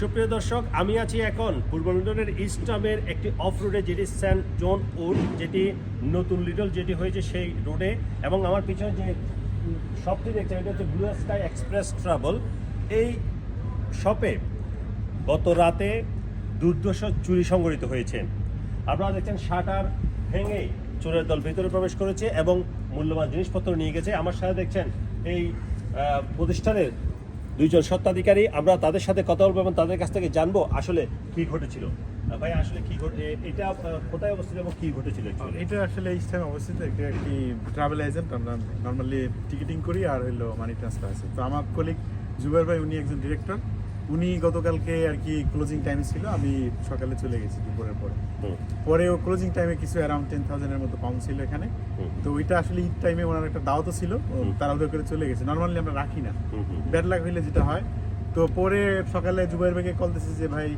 সুপ্রিয় দর্শক, আমি আছি এখন পূর্ব লন্ডনের ইস্টামের একটি অফ রোডে যেটি সেন্ট জন উড যেটি নতুন লিডল যেটি হয়েছে সেই রোডে। এবং আমার পিছনে যে শপটি দেখছেন এটা হচ্ছে ব্লু স্কাই এক্সপ্রেস ট্রাভেল। এই শপে গত রাতে দুর্দশ চুরি সংঘটিত হয়েছে। আপনারা দেখছেন, শাটার ভেঙে চোরের দল ভেতরে প্রবেশ করেছে এবং মূল্যবান জিনিসপত্র নিয়ে গেছে। আমার সাথে দেখছেন, এই প্রতিষ্ঠানের দুইজন সত্ত্বাধিকারী আমরা তাদের সাথে কথা বলব এবং তাদের কাছ থেকে জানব আসলে কি ঘটেছিল। ভাই, আসলে কি ঘটে, এটা কোথায় অবস্থিত এবং কি ঘটেছিল এটা আসলে এই স্থানে অবস্থিত এটা একটি ট্রাভেল এজেন্ট আমরা নর্মালি টিকিটিং করি আর হইল মানি ট্রান্সফার আছে। তো আমার কলিগ জুবের ভাই, উনি একজন ডিরেক্টর উনি গতকালকে আর কি ক্লোজিং টাইম ছিল আমি সকালে চলে গেছি দুপুরের পরে। পরে ও ক্লোজিং টাইমে কিছু অ্যারাউন্ড টেন থাউজেন্ডের মতো পাউন্ড ছিল এখানে। তো ওইটা আসলে ঈদ টাইমে ওনার একটা দাওয়াতও ছিল ও হুম। তাড়াহুড়ো করে চলে গেছে। নর্মালি আমরা রাখি না। ব্যাড লাগ হইলে যেটা হয় তো পরে সকালে জুবাইর ভাইকে কল দিয়েছে যে ভাই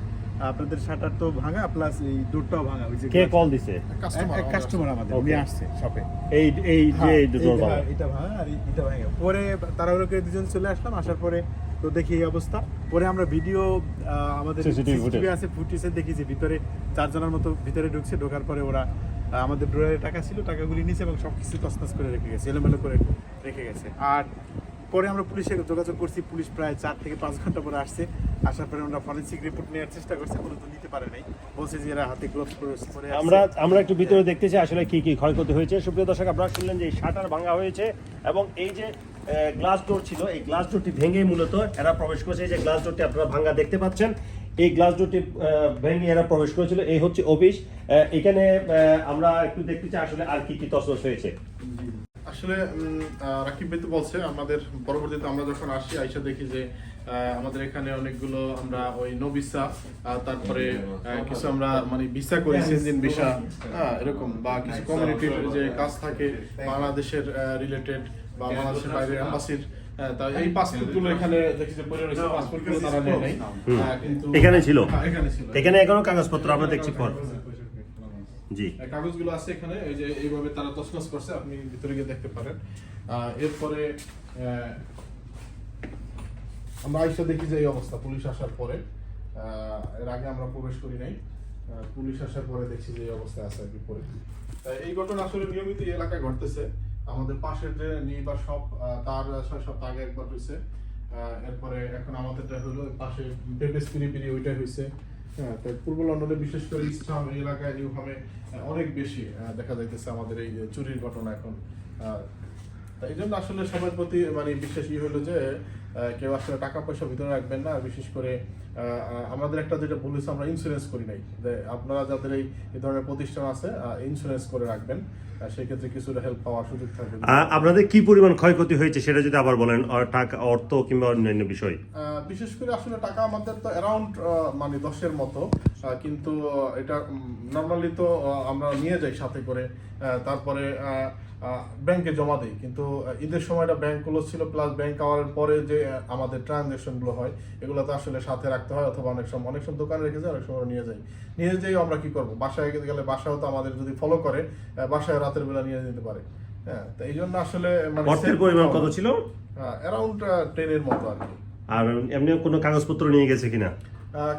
আপনাদের শাটার তো ভাঙা প্লাস এই ডোরটাও ভাঙা। ওই যে কে কল দিছে? কাস্টমার আমাদের উনি আসছে শপে এই এই যে। হ্যাঁ, এটা ভাঙা আর এটা ভাঙা। পরে তাড়াহুড়ো করে দুজন চলে আসলাম আসার পরে তো দেখি এই অবস্থা। পরে আমরা ভিডিও আমাদের সিসিটিভি আছে ফুটেজে দেখি যে ভিতরে চারজনের মতো ভিতরে ঢুকছে ঢোকার পরে ওরা আমাদের ড্রয়ারে টাকা ছিল টাকাগুলি নিয়েছে এবং সব কিছু তসতস করে রেখে গেছে এলোমেলো করে রেখে গেছে। আর পরে আমরা পুলিশে যোগাযোগ করছি পুলিশ প্রায় চার থেকে পাঁচ ঘণ্টা পরে আসছে। আসার পরে আমরা ফরেন্সিক রিপোর্ট নেওয়ার চেষ্টা করছি কোনো তো নিতে পারে নাই। বলছে যে এরা হাতে গ্লোভস পরে আমরা আমরা একটু ভিতরে দেখতেছি আসলে কি কি ক্ষয়ক্ষতি হয়েছে। সুপ্রিয় দর্শক আপনারা শুনলেন যে এই শাটার ভাঙা হয়েছে এবং এই যে গ্লাস ডোর ছিল। এই গ্লাস ডোরটি ভেঙে মূলত এরা প্রবেশ করেছে। এই যে গ্লাস ডোরটি আপনারা ভাঙ্গা দেখতে পাচ্ছেন, এই গ্লাস ডোরটি ভেঙে এরা প্রবেশ করেছিল। এই হচ্ছে অফিস। এখানে আমরা একটু দেখতে চাই আসলে আর কি কি তসরস হয়েছে। আসলে রাকিব ভাই তো বলছে আমাদের পরবর্তীতে আমরা যখন আসি আইসা দেখি যে আমাদের এখানে অনেকগুলো আমরা ওই নো ভিসা তারপরে কিছু আমরা মানে ভিসা করি সিনজিন ভিসা হ্যাঁ এরকম বা কিছু কমিউনিটির যে কাজ থাকে বাংলাদেশের রিলেটেড বা বাংলাদেশের বাইরে এম্বাসির এই পাসপোর্ট এখানে দেখি যে পড়ে রয়েছে পাসপোর্ট তারা নেয় নাই। কিন্তু এখানে ছিল? হ্যাঁ, এখানে ছিল। এখানে এখনও কাগজপত্র আমরা দেখছি পর। কাগজগুলো আছে এখানে, এই যে এইভাবে তারা তছনছ করছে, আপনি ভিতরে গিয়ে দেখতে পারেন। এরপরে আমরা আইসা দেখি যে এই অবস্থা, পুলিশ আসার পরে। এর আগে আমরা প্রবেশ করি নাই। পুলিশ আসার পরে দেখছি যে এই অবস্থা আছে আর কি পরে। এই ঘটনা আসলে নিয়মিত এলাকায় ঘটতেছে। আমাদের পাশের যে নিবার সব তার ছয় সপ্তাহ আগে একবার হয়েছে এরপরে এখন আমাদেরটা হলো পাশে পিরি পিরি ওইটাই হয়েছে হ্যাঁ তাই পূর্ব লন্ডনে বিশেষ করে ইস্টহাম এলাকায় নিউহামে অনেক বেশি দেখা যাইতেছে আমাদের এই চুরির ঘটনা এখন। এই জন্য আসলে সবার প্রতি মানে বিশেষ ই হলো যে কেউ আসলে টাকা পয়সা ভিতরে রাখবেন না বিশেষ করে আমাদের একটা যেটা বলেছে আমরা ইন্স্যুরেন্স করি নাই। যে আপনারা যাদের এই ধরনের প্রতিষ্ঠান আছে ইন্স্যুরেন্স করে রাখবেন সেক্ষেত্রে কিছুটা হেল্প পাওয়ার সুযোগ থাকবে। আপনাদের কি পরিমাণ ক্ষয়ক্ষতি হয়েছে সেটা যদি আবার বলেন টাকা অর্থ কিংবা অন্যান্য বিষয়? বিশেষ করে আসলে টাকা আমাদের তো অ্যারাউন্ড মানে দশের মতো কিন্তু এটা নর্মালি তো আমরা নিয়ে যাই সাথে করে আহ, তারপরে ব্যাংকে জমা দিই। কিন্তু ঈদের সময়টা ব্যাংক ক্লোজ ছিল প্লাস ব্যাংক আওয়ারের পরে যে আমাদের ট্রানজ্যাকশনগুলো হয় এগুলো তো আসলে সাথে রাখতে হয় অথবা অনেক সময় অনেক সময় দোকানে রেখে যায় অনেক সময় নিয়ে যাই। নিয়ে যাই আমরা কি করব? বাসায় গেলে বাসাও তো আমাদের যদি ফলো করে বাসায় রাতের বেলা নিয়ে যেতে পারে। হ্যাঁ তো এই জন্য আসলে মানে অর্থের পরিমাণ কত ছিল? অ্যারাউন্ড টেনের মতো আর কি। আর এমনি কোনো কাগজপত্র নিয়ে গেছে কিনা?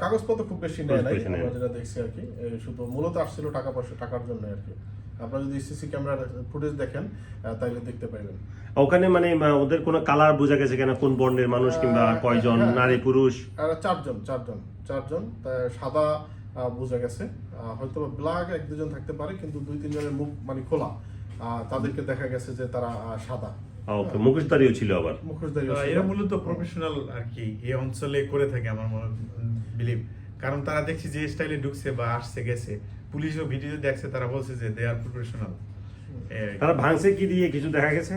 কাগজপত্র খুব বেশি নেয় নাই আমরা যেটা দেখছি আর কি শুধু মূলত আসছিল টাকা পয়সা টাকার জন্য আর কি। আপনারা যদি সিসি ক্যামেরার ফুটেজ দেখেন তাইলে দেখতে পাইবেন। ওখানে মানে ওদের কোনো কালার বোঝা গেছে কিনা কোন বর্ণের মানুষ কিংবা আহ, কয়জন হ্যাঁ। নারী পুরুষ? চারজন চারজন চারজন সাদা আহ, বোঝা গেছে। হয়তো ব্ল্যাক এক দুজন থাকতে পারে কিন্তু দুই তিনজনের মুখ মানে খোলা। আহ, তাদেরকে দেখা গেছে যে তারা সাদা। ওকে মুখোশধারীও ছিল আবার। মুখোশধারী। এরা মূলত প্রফেশনাল আর কি এই অঞ্চলে করে থাকে আমার মনে বিলিভ কারণ তারা দেখছি যে স্টাইলে ঢুকছে বা আসছে গেছে। পুলিশও ভিডিও দেখছে তারা বলছে যে দে আর প্রফেশনাল তারা ভাঙছে কি দিয়ে? কিছু দেখা গেছে?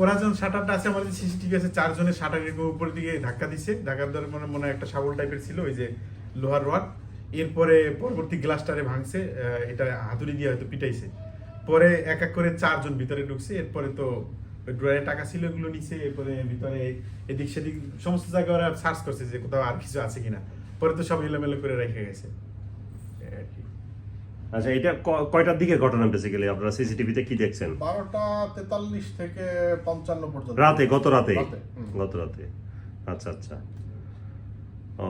ওরা যখন শাটারটা আছে আমাদের সিসিটিভি আছে চারজনের শাটারের উপরের দিকে ধাক্কা দিছে। ধাক্কার দ্বারা মনে মনে একটা শাবল টাইপের ছিল ওই যে লোহার রড এরপরে পরবর্তী গ্লাসটারে ভাঙছে এটা হাতুড়ি দিয়ে হয়তো পিটাইছে। পরে এক এক করে চারজন ভিতরে ঢুকছে এরপরে তো ড্রয়ারে টাকা ছিল এগুলো নিচে এরপরে ভিতরে এদিক সেদিক সমস্ত জায়গায় ওরা সার্চ করছে যে কোথাও আর কিছু আছে কিনা। পরে তো সব এলোমেলো করে রেখে গেছে। আর কি। আচ্ছা এটা ক- কয়টার দিকে ঘটনা বেসিক্যালি আপনারা সিসিটিভিতে কি দেখছেন? বারোটা তেতাল্লিশ থেকে পঞ্চান্ন পর্যন্ত। রাতে গত রাতে? গত রাতে। আচ্ছা আচ্ছা।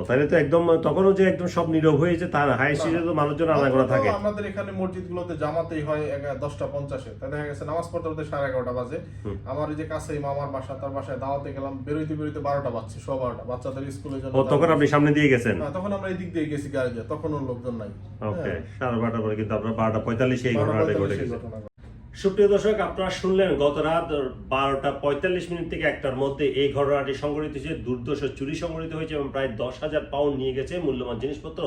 তাহলে তো একদম তখনও যে একদম সব নীরব হয়েছে তার হাই স্ট্রিটে তো মানুষজন আনাগোনা থাকে। আমাদের এখানে মসজিদগুলোতে জামাতেই হয় দশটা পঞ্চাশে। তাই দেখা গেছে নামাজ পড়তে পড়তে সাড়ে এগারোটা বাজে। আমার এই যে কাছেই মামার বাসা তার বাসায় দাওয়াতে গেলাম বেরোইতে বেরোইতে বারোটা বাজছে সব বারোটা। বাচ্চাদের স্কুলে জন্য তখন আপনি সামনে দিয়ে গেছেন? হ্যাঁ, তখন আমরা এই দিক দিয়ে গেছি গাড়ি দিয়ে তখন লোকজন নাই। ওকে হ্যাঁ, সাড়ে বারোটার পরে কিন্তু আপনার বারোটা পঁয়তাল্লিশে এই বারোটা ঘটনাটা ঘটে গেছে। সুপ্রিয় দর্শক, আপনারা শুনলেন গত রাত বারোটা পঁয়তাল্লিশ মিনিট থেকে একটার মধ্যে এই ঘটনাটি সংঘটিত হয়েছে। দুর্দশ চুরি সংঘটিত হয়েছে এবং প্রায় দশ হাজার পাউন্ড নিয়ে গেছে। মূল্যবান জিনিসপত্র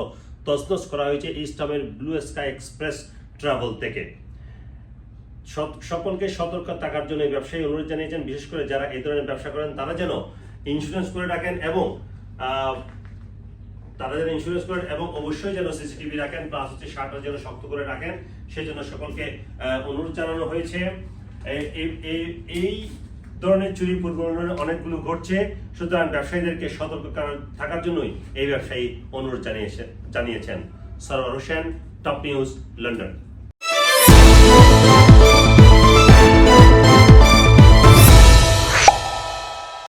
তছনছ করা হয়েছে ইস্টামের ব্লু স্কাই এক্সপ্রেস ট্রাভেল থেকে। সকলকে সতর্ক থাকার জন্য এই ব্যবসায়ী অনুরোধ জানিয়েছেন, বিশেষ করে যারা এই ধরনের ব্যবসা করেন, তারা যেন ইন্স্যুরেন্স করে রাখেন এবং তারা যেন ইন্স্যুরেন্স করেন এবং অবশ্যই যেন সিসিটিভি রাখেন প্লাস হচ্ছে শার্টটা যেন শক্ত করে রাখেন, সেজন্য সকলকে অনুরোধ জানানো হয়েছে। এই- ধরনের চুরি পূর্ব অনেকগুলো ঘটছে। সুতরাং ব্যবসায়ীদেরকে সতর্ক থাকার জন্যই এই ব্যবসায়ী অনুরোধ জানিয়েছে, জানিয়েছেন। Sarwar Hossain top news London